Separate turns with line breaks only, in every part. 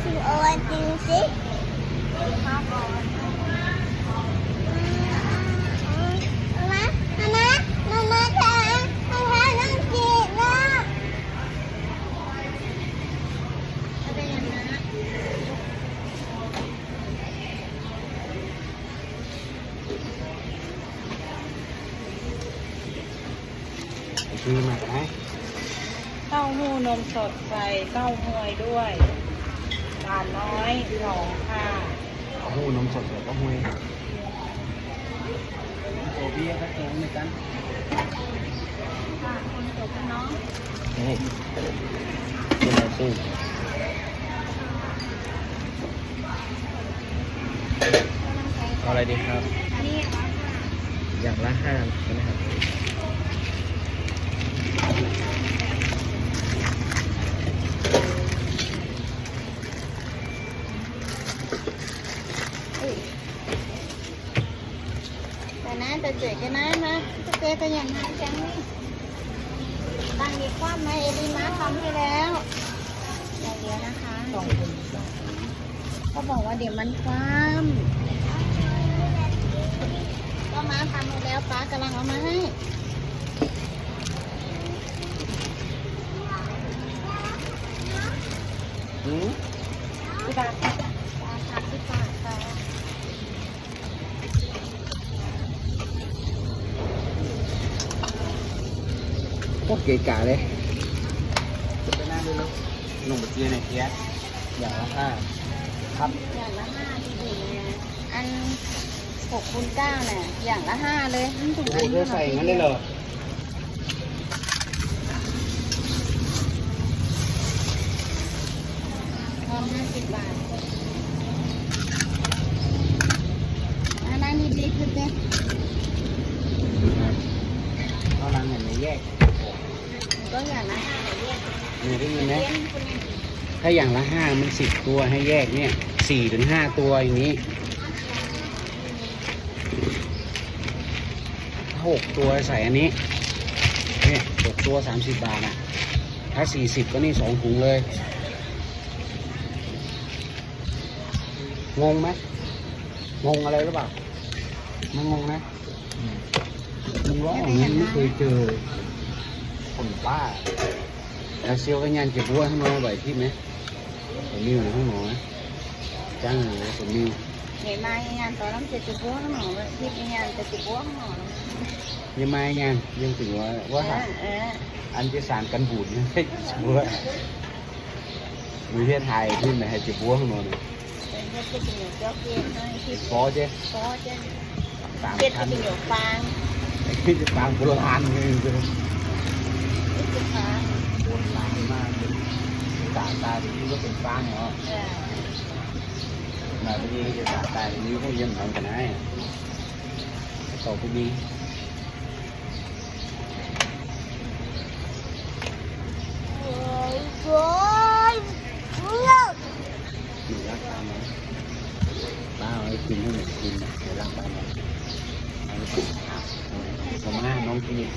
ชิมโอวันตินสิมามามามามาค่ะมาค่ะน้องจีนะอะไรอย่างนั้น
คือมาไหม
เต้าหู้นมสดใส่เต้าหวยด้วย หวานน้อยสองค่ะ
เอาหูนมสดแล้วก็ห้วยโอเบี้ยก็เองเหมือนกัน
ค่ะคนจบเนาะ
นี่เป็นอะไรตู้เอาอะไรดีครับ
นี่ค่ะ
อย่างละห้าใช่ไหมครับ
แต่นะแต่เจ๋กันนะนะจะเจกันอย่างนั้นจังนี่ตั้งดีคว้าไหมเอลีมาทำให้แล้วอย่างเดียวนะคะก็ บอกว่าเดี๋ยวมันคว้ามก็มาทำให้แล้วป้ากำลังเอามาให้
อืม
ที่บาทค่ะบาทค่ะที่บาทค่ะ
โคตรเก๋กาเลยไปนั่งดูแล้วลงไปเจียในเกียร์อย่างละห้า ครับ
อย่างละห้าดีๆนะอันหกคูณเก้าเนี่ยอย่างละห้าเลยมันถูก
โอ้โหเธอใส่งั้นได้เหรอ
ทอนห้าสิบบาทอันนั้นดีๆคือเนี่ย
เท่านั้นเนี่ยไม่แยก
ก็อย่างละห้าเรียก
เนี่ยได้ยินไหม
เลี้ยงคุณเนี่ย
ถ้าอย่างละห้ามันสิบตัวให้แยกเนี่ยสี่ถึงห้าตัวอย่างนี้ถ้าหกตัวใส่อันนี้เนี่ยหกตัวสามสิบบาทอะถ้าสี่สิบก็นี่สองถุงเลย งงไหมงงอะไรหรือเปล่าไม่งงนะมึงร้องอย่างนี้ไม่เคยเจอคนบ้าแล้วเซียวก็ยันเก็บบัวให้มาบ่อยที่ไหม ผมมิวในห้องหมอนะจ้างเลยผมมิว
เห็นมางานตอนนั้นจะจุบัวหนอเลยที่งานจะจุบัวหนอ
ยังมายังยัง ถึงว่า
เอ
ว่า
อเออ
อันที่สารกันบูดเนี่ยให้จิบบัวมีเทียไทยขึ้นนะให้จิบบัวข้างนอกเนี่ย
เป็นเพื่อนที่เป็นเจ้าเกณฑ์ให้ที่
ฟอเจ๊
ซอเจ้า
สาม
เจ็ด
ชั้น
ที่เป็นฟาง
ไอ้ที่จะฟางโบราณเลยคือ
ที่ฟาง
โบราณมากเลยตาตา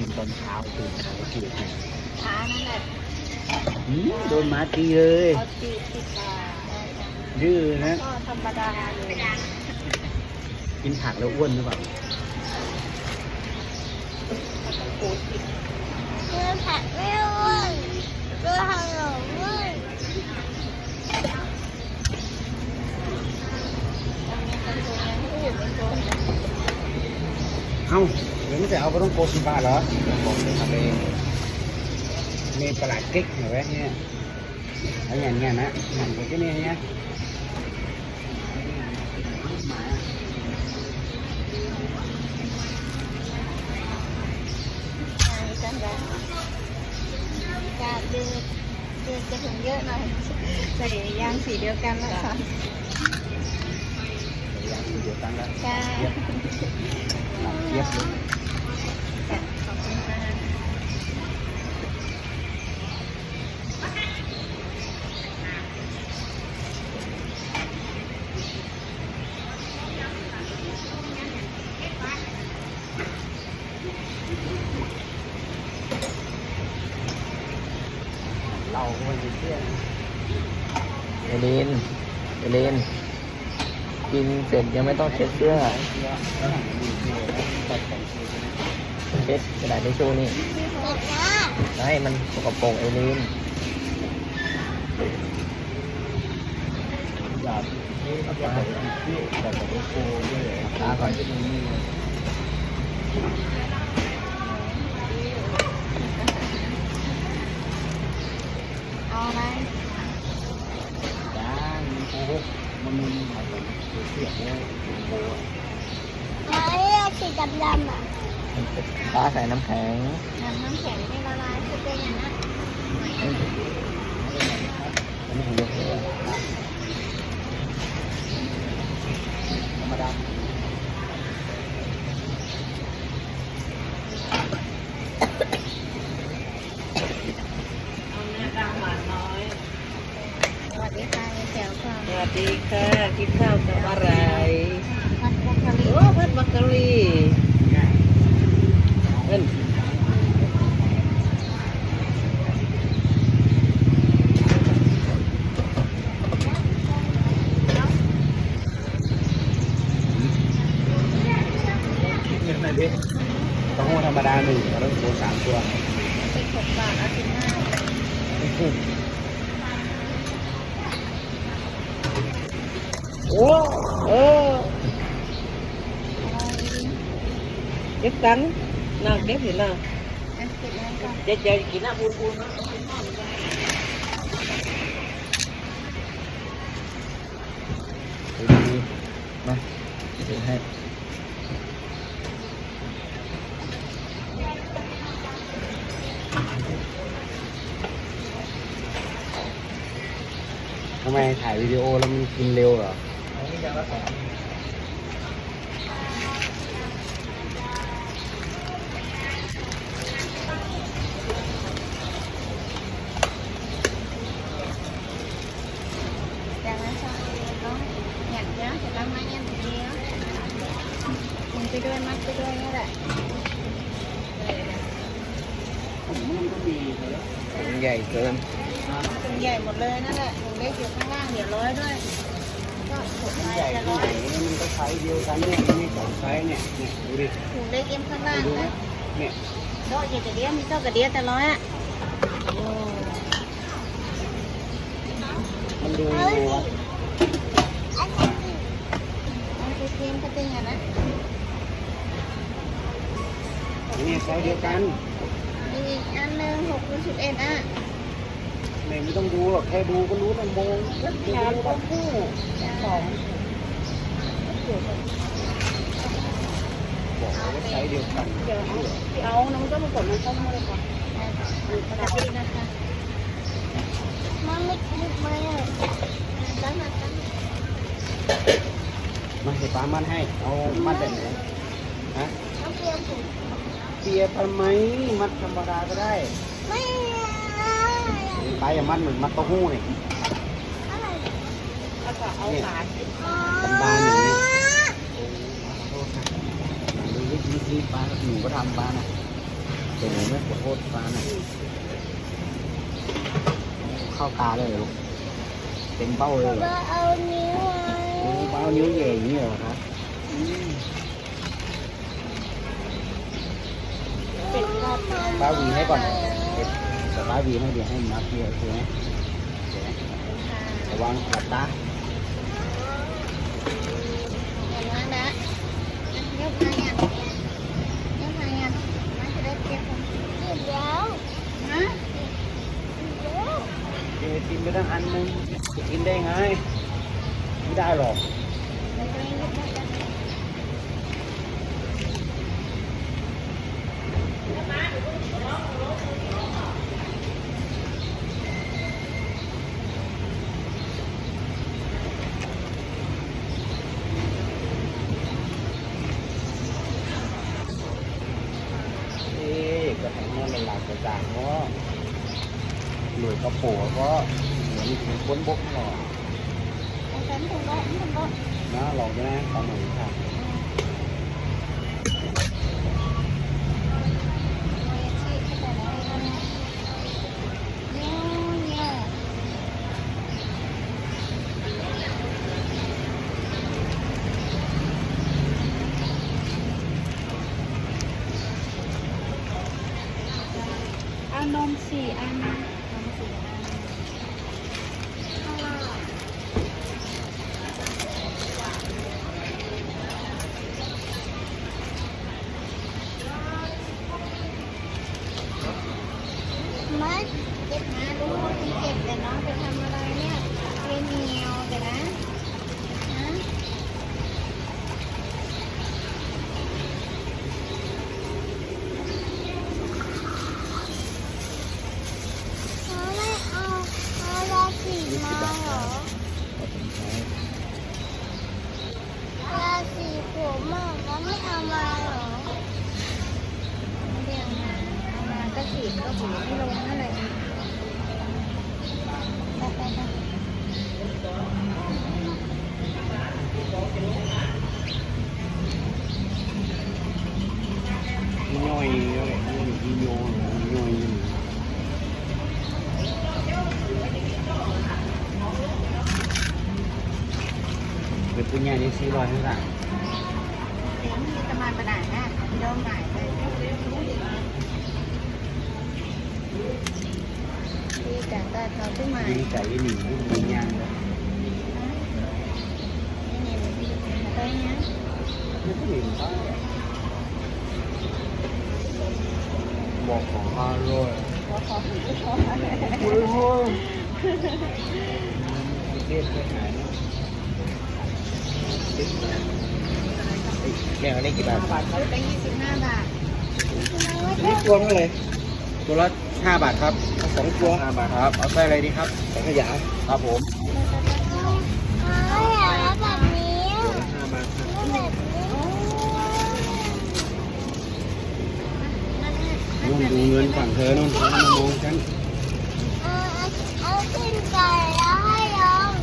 ที่นี่ก็เป็นฟางเหรอ
เออ
mà bây
โอ้ยโอ้ยเลิก
mình lắc tay nó ba ơi tìm nó mình tìm để lắc tay nó nó có thảo còn má nó kia tìm con thảo từ thảo kia
ขานั่นแหละ
đôi má tí ơi
เอาตีสิบบาท
dư nó
ก็ธรรมดาเลย
กินผักแล้วอ้วนหรือเปล่า
ปูสิบ
เพื่อผัดไม่อ้วนเพื่อขนมอ้วน
เอ้าเดี๋ยวไม่จะเอาไปต้องโกสิบบาทเหรอบอกเลยทำเอง มีปลากิ๊กเหรอวะเนี่ยเอาอย่างเงี้ยนะมันก็จะเนี่เนี่ย
กันได้การดื้อดื้อจะถึงเยอะหน่อยใส่ยางสีเดียวกันนะคะ
อย่างเดียวกันแล้ว
จ้า
เย็บหลับเย็บเลย
ขอบคุณค่ะ
เราก็ไม่ได้เชื่อ
เอลินเอลินกินเส ร็จยังไม่ต้องเช็ดเสื้อเช็ดกระดาษทิชชู่นี่
เด็กนะ
ให้มันสกปรกเอลิน
อยากอยากแบบที่แบบแบบโคด้วย
ตาก่อน
เอาอะไร
จ้ามันโคกมันมันมาแบบเสียบเนี่ยโค
มาเรียกสีดำๆอะ
ตา ใส่น้ำแข็ง
น้ำน้ำแข็งไม่ละลายคือเป็นอย่างนั้น
อันนี้ผมยกให้
ธรรมดา
สวัสดีค่ะยายแจ๋วค่ะ
สวัสดีค่ะกินข้าวกับอะไร
พัดบุคลิ
โอ้พัดบักกะรี เอิ้น
เงินอะไรดิต้องโหธรรมดาหนึ่งแล้วโคสามตัว
สิบหกบาทเอาสิบห้า
โอ้เออเก็บกันน่าเก็บเห็นน่ะ
อัน สิบนั้นก่อน
เจ๊เจ๊กินน้ำปูนปูนนะ
ดีๆมาถือให้
ทำไมถ่ายวิดีโอแล้วมันกินเร็วเหรอ
จากนั้นก็น้องหยัดเยอะเสร็จแล้วมาหยัดเยอะมึงไปด้วยมัดไปด้วยนี่แหละ
ถุง ใหญ่เกิน
ถุงใหญ่หมดเลยนั่นแหละถุงเล็กอยู่ข้างล่างเดี๋ยวร้อยด้วย ก็ถุง
ใหญ่
จะ
ที่
ร้อ
ไหน
ย
มันก็ใช้เดียวกันเนี่ยมันมีสองไซส์เนี่ยเนี่ยดูดิ
ถุงเล็กเอ็มข้างล่างนะ
เนี่ย
โดดจะเดียวมีโต๊ะกระเดียวแต่ร้อยอะ
มันดู
เอา
ดู
สิ
ว่า
อันนี้
เอาไปเตรียมกระเตียงอะนะ
เนี่ยไซส์เดียวกัน
อีกอันหนึ่งหกคูณสิบเอ็ดอะ
เนี่ยไม่ต้องดูหรอกแค่ดูก็รู้นะมองก็ดูก็คู่สองบอกว่าไซส์เดียวกัน
เดี๋ยวเอาน้ำก็มาผลมันต้มเลยก่อน
ปกตินะคะ
มันไม่คลิปมาเลยตั้งมาตั้ง
มาให้ป้ามัดให้ เอามัดแบบไหนฮะ
เอาเปลี่ยนผม
เปียทำไมมัดธรรมดาก็ได้
ไม่เอา
ป้าอย่ามัดเหมือนมัดเต้าหู้นี่
อะไร
แล้วก็เอาสาร
บานๆอย่างนี้โอ้ขอโทษนะดูวิธีที่ป้ากับหนูก็ทำป้านะแต่หนูไม่ขอโทษป้านะเข้าตาเลยเหรอลูกเต็มเป้าเลยเหรอ
ก็เอานิ้ว
โอ้ป้าเอานิ้วแหย่อย่างนี้เหรอครับ
ป้า
หวีให้ก่อนแต่ป้าหวีให้เดี๋ยวให้มัดเดียวใช่ไหมระวังขัดตา
อย่างนั้นนะยกมาอย่างยกมาอย่างมันจะได้เปรียบกัน
หยุดแล้ว
ฮะ
หยุดแล้ว
เจกินไปตั้งอันนึงกินได้ไง ไม่ได้หรอก
เราจะไม่ยกได้กัน
เอ๊ะก็ทำงานหลายๆกระจางก็หลุยกระโปงก็เห มือนถึงคนบกหน่อย
เอาฉันถึงรถถึงรถ
นะลองด้วยนะตามหนูค่ะ
เนี่ย ก็หูไม่ลงนั่นแหละไปไปไป
ย่อยย่อยย่อยย่อยย่อยเป็นปุญญานี่สี่ร้อยเท่าไหร่
เสียงมีประมาณประดานะโดนหมายไปดี แต่แต่เขาที่หมาย
ยิงไก่หนึ่งปุญญา
นี่นี่ไปเนี้ย
ไม่ต้องเห็นป้าบอกของห้าร้อย
ขอขอหูขอ
โอ้โหเรียกไปหา
แม่เอาได้กี่บาท
ซื้อไปยี่สิบห้าบาท
นี่ตัวเท่าไหร่ตัวละห้าบาทครับเอา สองตัวห้าบาทครับ เอาไส้อะไรดีครับสังขยาครับผม
เขาอยากรับแบบนี้
ห้าบาทครับ
แบบนี้
นู่นดูเงินฝั่งเธอนู่นมามองฉัน
เอาเอาขึ้นก่อนแล้วให้ลง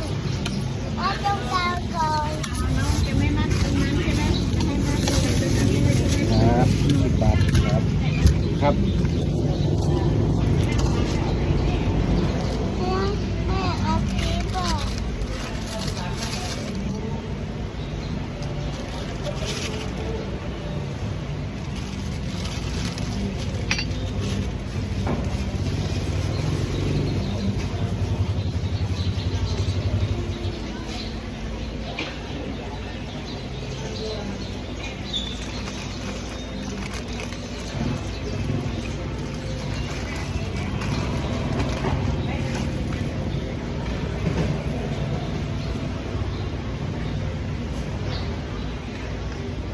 เอาตรงกลางก่อน
น้องจะไม่มัดตรงนั้นใช่ไหมจะให้มัดตรงนี้ใช่ไหม
ครับสิบบาทครับ ครับ
ให้ให้เอาปีบอก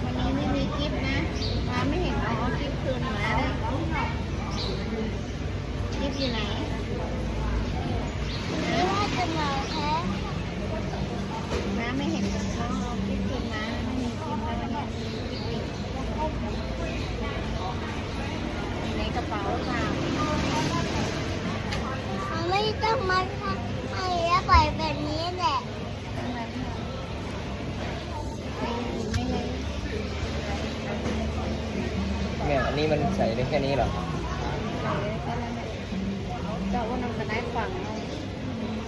วันนี้ไม่มีกิฟต์นะมาไม่เห็นเอาเอากิฟต์คืนมาเลยกิฟต์อยู่ไหน
ว่าจะมาแพ้
น้าไม่เห็นน้องเอากิฟต์คืนมาไม่มีกิฟต์แล้วเนี่ยอยู่ในกระเป๋าเปล่า
มันไม่ ต้องมาทำให้แล้วปล่อยแบบนี้แหละ
ทั้งนั้นเนี่ยไม่ไม่เลย
แม่อันนี้มันใส่ได้แค่นี้เหรอ
เจ้าว่าน้องกระได้ฝั่งน้อง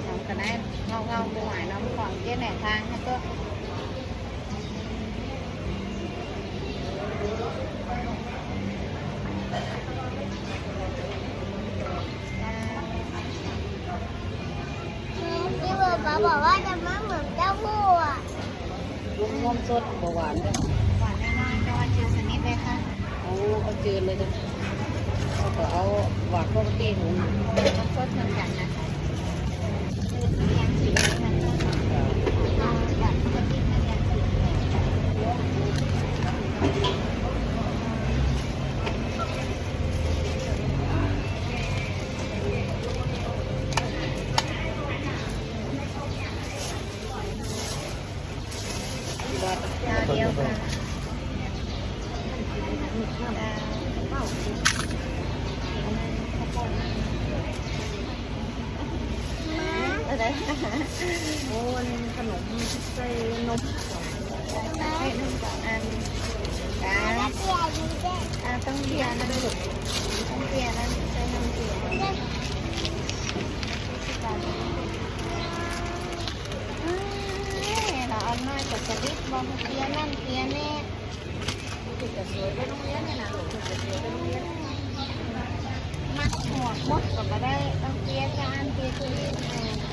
น้องกระได้เงาเงาๆหวายน้องฝั่งเจ๊แหน่ทางให้ก็
ที่ป๊าป๊าบอกว่าจะไม่เหมือนเจ้าผู้อะ
ลูกนม สดบ่หวานเด้อ
หวานน้อยๆจะว่าจืดสนิทเลยค่ะ
เอาเอาจืดเลยจ้ะเอาก็เอาหวานปกติหุง
ต้องสดเหมือนกันนะคะเลี้ยงสีเหมือนกันเอาแบบปกติไม่เลี้ยงสี
กี่บาท
ดาวเดียวค่ะดาวอะ ไร
โอ้ยขนมใส่นม
ให้หนึ่งสองอันจ้า
แล้วเปียดีด้วย
อ่าต้องเบียร์นะลูกต้องเบียร์แล้วใช้น้ำเบียร์เราเอาน้อยกว่าจะดิบบอกเบียร์นั่นเบียร์นี่
ติดกับสวยไปโรงเรียนเนี่ยนะลูกติดกับสวยไปโรงเรียน
มัดหัวมดก็มาได้ต้องเบียร์จานเบียร์คือ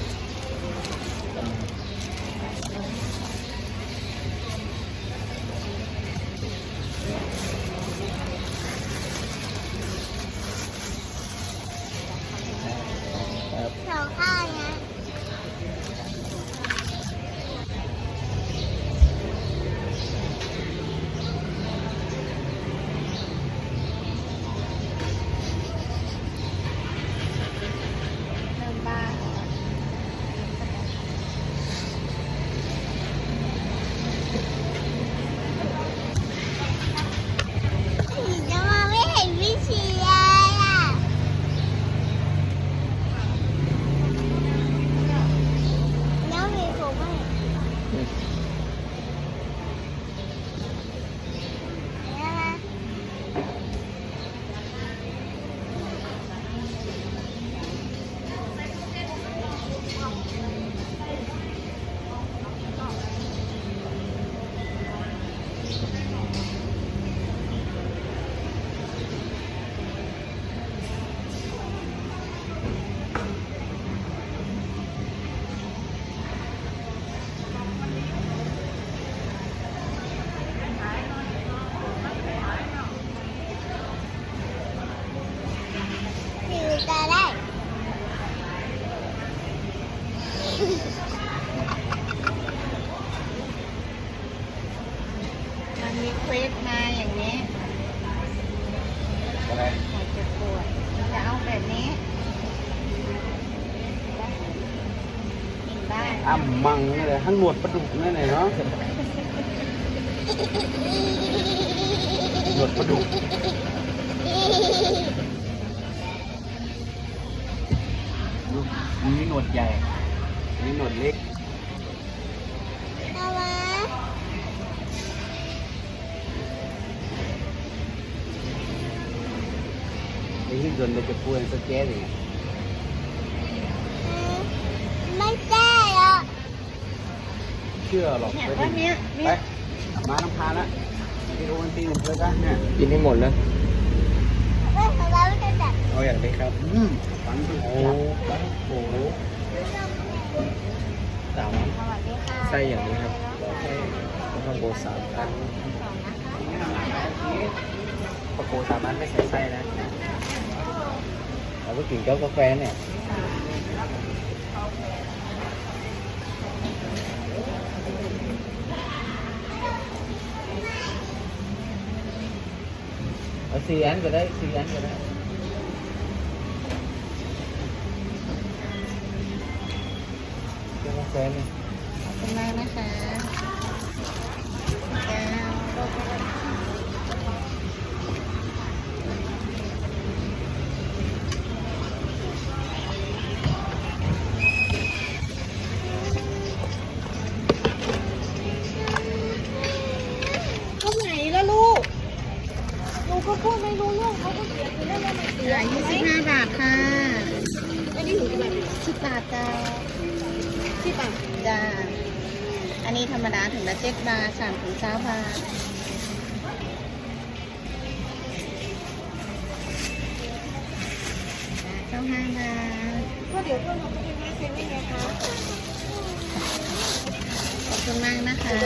มั
งนี่เลยทั้งหนวดปลาดุกนี่เลยเนาะหนวดปลาดุก
มีหนวดใหญ่
อันนี่หนวดเล็ก
เอามา
ไอ้ที่โดนไปจะพูดสเก็ตอย่างเงี้ย
อืมไม่แก้หรอก
เชื่อหรอก
เนี่ย
ไป
ว่าเนี้ย
ไป
เนี่ย
มาน้ำพาละไปดูมันตีหนึ่งเลยกันเนี่ย
กินให้หมดเลย
เรื่องของเราจะจับ
เอาอย่างนี้ครับ
อืมฟังดู
โอ้โหสาม
สวัสดีค่ะ
ไส้อย่างนี้ครับข้าวโพดสามอันข้าวโพดสามอันไม่ใส่ไส้นะเราก็กินกับกาแฟเนี่ย สี่อันก็ได้สี่อันก็ได้กับกาแฟนเลย
ขอบคุณมากนะคะ นนี้ธรรมดาถึงละเจ็ดบาทสามถึงเก้าบาทเก้าห้าบาทก็เดี๋ยวเพื่อนเราจะไปแม่เซ็นได้ไงคะขอบคุณมากนะคะ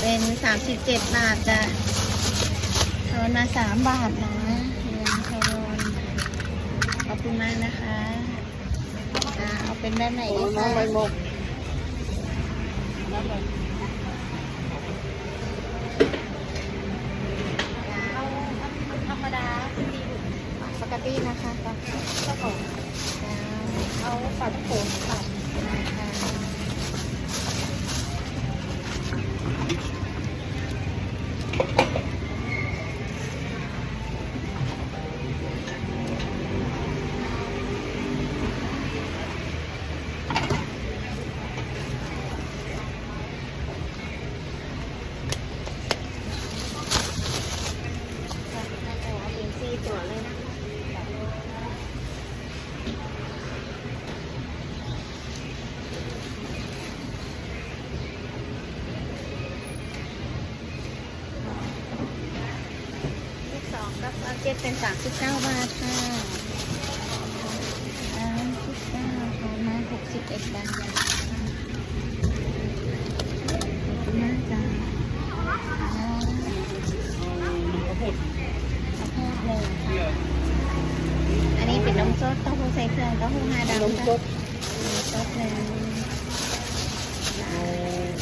เป็นสามสิบเจ็ดบาทจ้ะทอนมาสามบาทนะเงินทอนขอบคุณมากนะคะ เอาเป็นแบบไหนดีคะ
น้ำใบหมก
เอาธรรมดา ปี้นะคะก็ก็ของเอาปัดผมค่ะเอา กับเอาเจ็ดเป็นสามสิบเก้าบาทค่ะสามสิบเก้าพอมาหกสิบเอ็ดบาทขอบคุณมากจ้าอ่า
ข้าวโพด
ข้าวโพดเลยค่ะอันนี้เป็นนมสดเต้าหู้ใส่เครื่องเต้าหู้งาดำ
นม
ค่ะ
สด
นมสดเลย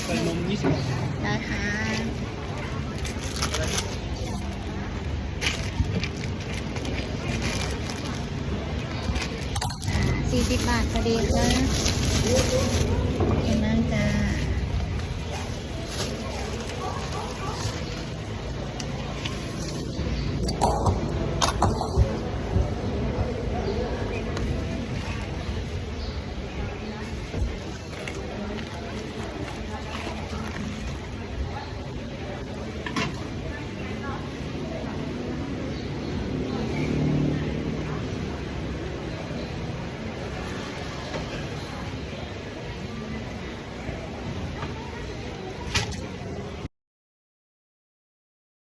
ใส่นมยี่สิบ
นะคะ สี่สิบบาทพอดีค่ะขอบคุณมากจ้า